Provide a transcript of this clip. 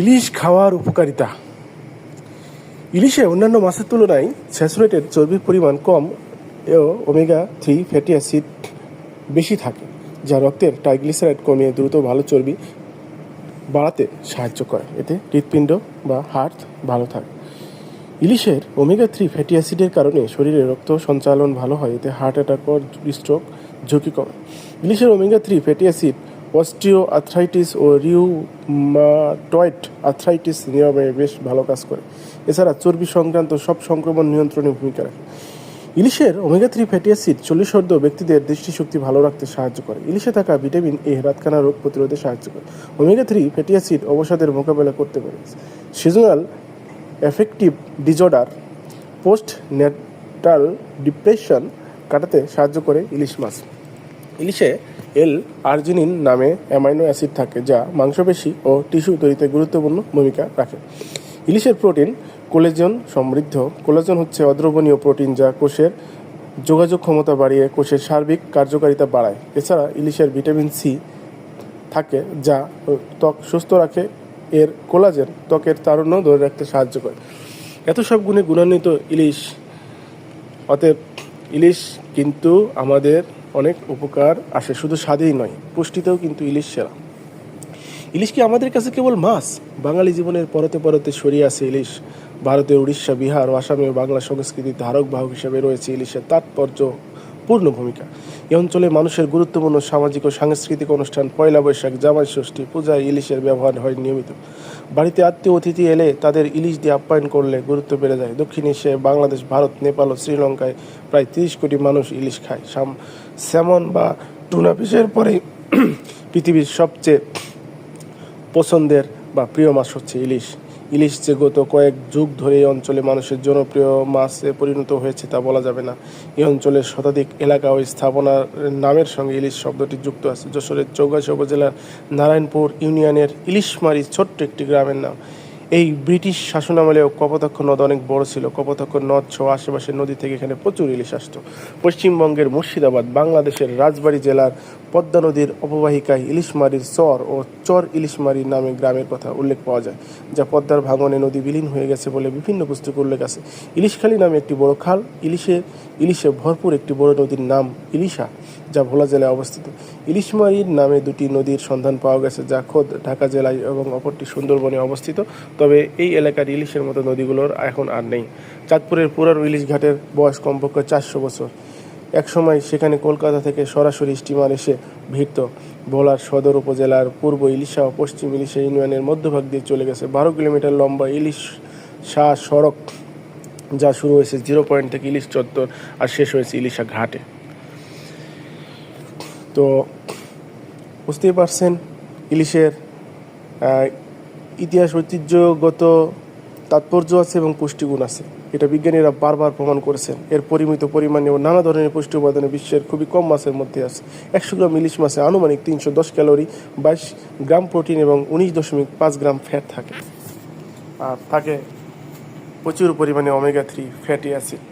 ইলিশ খাওয়ার উপকারিতা। ইলিশে অন্যান্য মাছের তুলনায় স্যাচুরেটেড চর্বির পরিমাণ কম ও ওমেগা থ্রি ফ্যাটি অ্যাসিড বেশি থাকে, যা রক্তের ট্রাইগ্লিসারাইড কমিয়ে দ্রুত ভালো চর্বি বাড়াতে সাহায্য করে। এতে হৃৎপিণ্ড বা হার্ট ভালো থাকে। ইলিশের ওমেগা থ্রি ফ্যাটি অ্যাসিডের কারণে শরীরে রক্ত সঞ্চালন ভালো হয়, এতে হার্ট অ্যাটাক স্ট্রোক ঝুঁকি কমে। ইলিশের omega three fatty acid osteoarthritis ও রিউমাটয়েড আর্থ্রাইটিস নিয়মে বেশ ভালো কাজ করে। এছাড়া চর্বি সংক্রান্ত সব সংক্রমণ নিয়ন্ত্রণে ভূমিকা রাখে। ইলিশের ওমেগা থ্রি ফ্যাটি অ্যাসিড চল্লিশ অর্ধ ব্যক্তিদের দৃষ্টিশক্তি ভালো রাখতে সাহায্য করে। ইলিশে থাকা ভিটামিন এ রাতখানা রোগ প্রতিরোধে সাহায্য করে। ওমেগা থ্রি ফ্যাটি অ্যাসিড অবসাদের মোকাবেলা করতে পারে seasonal effective disorder postnatal depression কাটাতে সাহায্য করে ইলিশ মাছ। ইলিশে এল আর্জিনিন নামে অ্যামাইনো অ্যাসিড থাকে, যা মাংসপেশি ও টিস্যু তৈরিতে গুরুত্বপূর্ণ ভূমিকা রাখে। ইলিশের প্রোটিন কোলেজন সমৃদ্ধ। কোলেজন হচ্ছে অদ্রবণীয় প্রোটিন যা কোষের যোগাযোগ ক্ষমতা বাড়িয়ে কোষের সার্বিক কার্যকারিতা বাড়ায়। এছাড়া ইলিশের ভিটামিন সি থাকে, যা ত্বক সুস্থ রাখে, এর কোলাজেন ত্বকের তারুণ্য ধরে রাখতে সাহায্য করে। এত সব গুণে গুণান্বিত ইলিশ, অতএব ইলিশ কিন্তু আমাদের অনেক উপকার আসে, শুধু স্বাদেই নয়, পুষ্টিতেও কিন্তু ইলিশ সেরা। ইলিশ কি আমাদের কাছে কেবল মাছ? বাঙালি জীবনের পরতে পরতে সরিয়ে আছে ইলিশ। ভারতের উড়িষ্যা, বিহার ও আসামে বাংলা সংস্কৃতির ধারক বাহক হিসেবে রয়েছে ইলিশের তাৎপর্য পূর্ণ ভূমিকা। এই অঞ্চলে মানুষের গুরুত্বপূর্ণ সামাজিক ও সাংস্কৃতিক অনুষ্ঠান, পয়লা বৈশাখ, জামাই ষষ্ঠী, পূজায় ইলিশের ব্যবহার হয় নিয়মিত। বাড়িতে আত্মীয় অতিথি এলে তাদের ইলিশ দিয়ে আপ্যায়ন করলে গুরুত্ব বেড়ে যায়। দক্ষিণ এশিয়ায় বাংলাদেশ, ভারত, নেপাল ও শ্রীলঙ্কায় প্রায় তিরিশ কোটি মানুষ ইলিশ খায়। স্যামন বা টুনা পিসের পরে পৃথিবীর সবচেয়ে পছন্দের বা প্রিয় মাছ হচ্ছে ইলিশ। ইলিশ যে গত কয়েক যুগ ধরে এই অঞ্চলে মানুষের জনপ্রিয় মাছে পরিণত হয়েছে তা বলা যাবে না। এই অঞ্চলের শতাধিক এলাকা ও স্থাপনার নামের সঙ্গে ইলিশ শব্দটি যুক্ত আছে। যশোরের চৌগাছা উপজেলার নারায়ণপুর ইউনিয়নের ইলিশমারি ছোট্ট একটি গ্রামের নাম। এই ব্রিটিশ শাসনামলেও কপোতাক্ষ নদ অনেক বড় ছিল। কপোতাক্ষ নদ সহ আশেপাশের নদী থেকে এখানে প্রচুর ইলিশ আসতো। পশ্চিমবঙ্গের মুর্শিদাবাদ, বাংলাদেশের রাজবাড়ী জেলার পদ্মা নদীর অববাহিকায় ইলিশমারির চর ও চর ইলিশমারি নামে গ্রামের কথা উল্লেখ পাওয়া যায়, যা পদ্মার ভাঙনে নদী বিলীন হয়ে গেছে বলে বিভিন্ন পুস্তকে উল্লেখ আছে। ইলিশখালী নামে একটি বড় খাল, ইলিশে ইলিশে ভরপুর একটি বড় নদীর নাম ইলিশা। যা ভোলা জেলায় অবস্থিত। ইলিশমারির নামে দুটি নদীর সন্ধান পাওয়া গেছে, যা খোদ ঢাকা জেলায় এবং অপরটি সুন্দরবনে অবস্থিত। তবে এই এলাকার ইলিশের মতো নদীগুলোর এখন আর নেই। চাঁদপুরের পুরার ইলিশ ঘাটের বয়স কমপক্ষে চারশো বছর। একসময় সেখানে কলকাতা থেকে সরাসরি স্টিমার এসে ভিড়ত। ভোলার সদর উপজেলার পূর্ব ইলিশা ও পশ্চিম ইলিশা ইউনিয়নের মধ্যভাগ দিয়ে চলে গেছে বারো কিলোমিটার লম্বা ইলিশ শাহ সড়ক, যা শুরু হয়েছে জিরো পয়েন্ট থেকে ইলিশ চত্বর আর শেষ হয়েছে ইলিশা ঘাটে। তো বুঝতেই পারছেন, ইলিশের ইতিহাস ঐতিহ্যগত তাৎপর্য আছে এবং পুষ্টিগুণ আছে। এটা বিজ্ঞানীরা বারবার প্রমাণ করেছেন। এর পরিমিত পরিমাণে ও নানা ধরনের পুষ্টি উপাদানে বিশ্বের খুবই কম মাছের মধ্যে আছে। একশো গ্রাম ইলিশ মাছে আনুমানিক তিনশো দশ ক্যালোরি, বাইশ গ্রাম প্রোটিন এবং উনিশ দশমিক পাঁচ গ্রাম ফ্যাট থাকে। আর থাকে প্রচুর পরিমাণে ওমেগা থ্রি ফ্যাটি অ্যাসিড।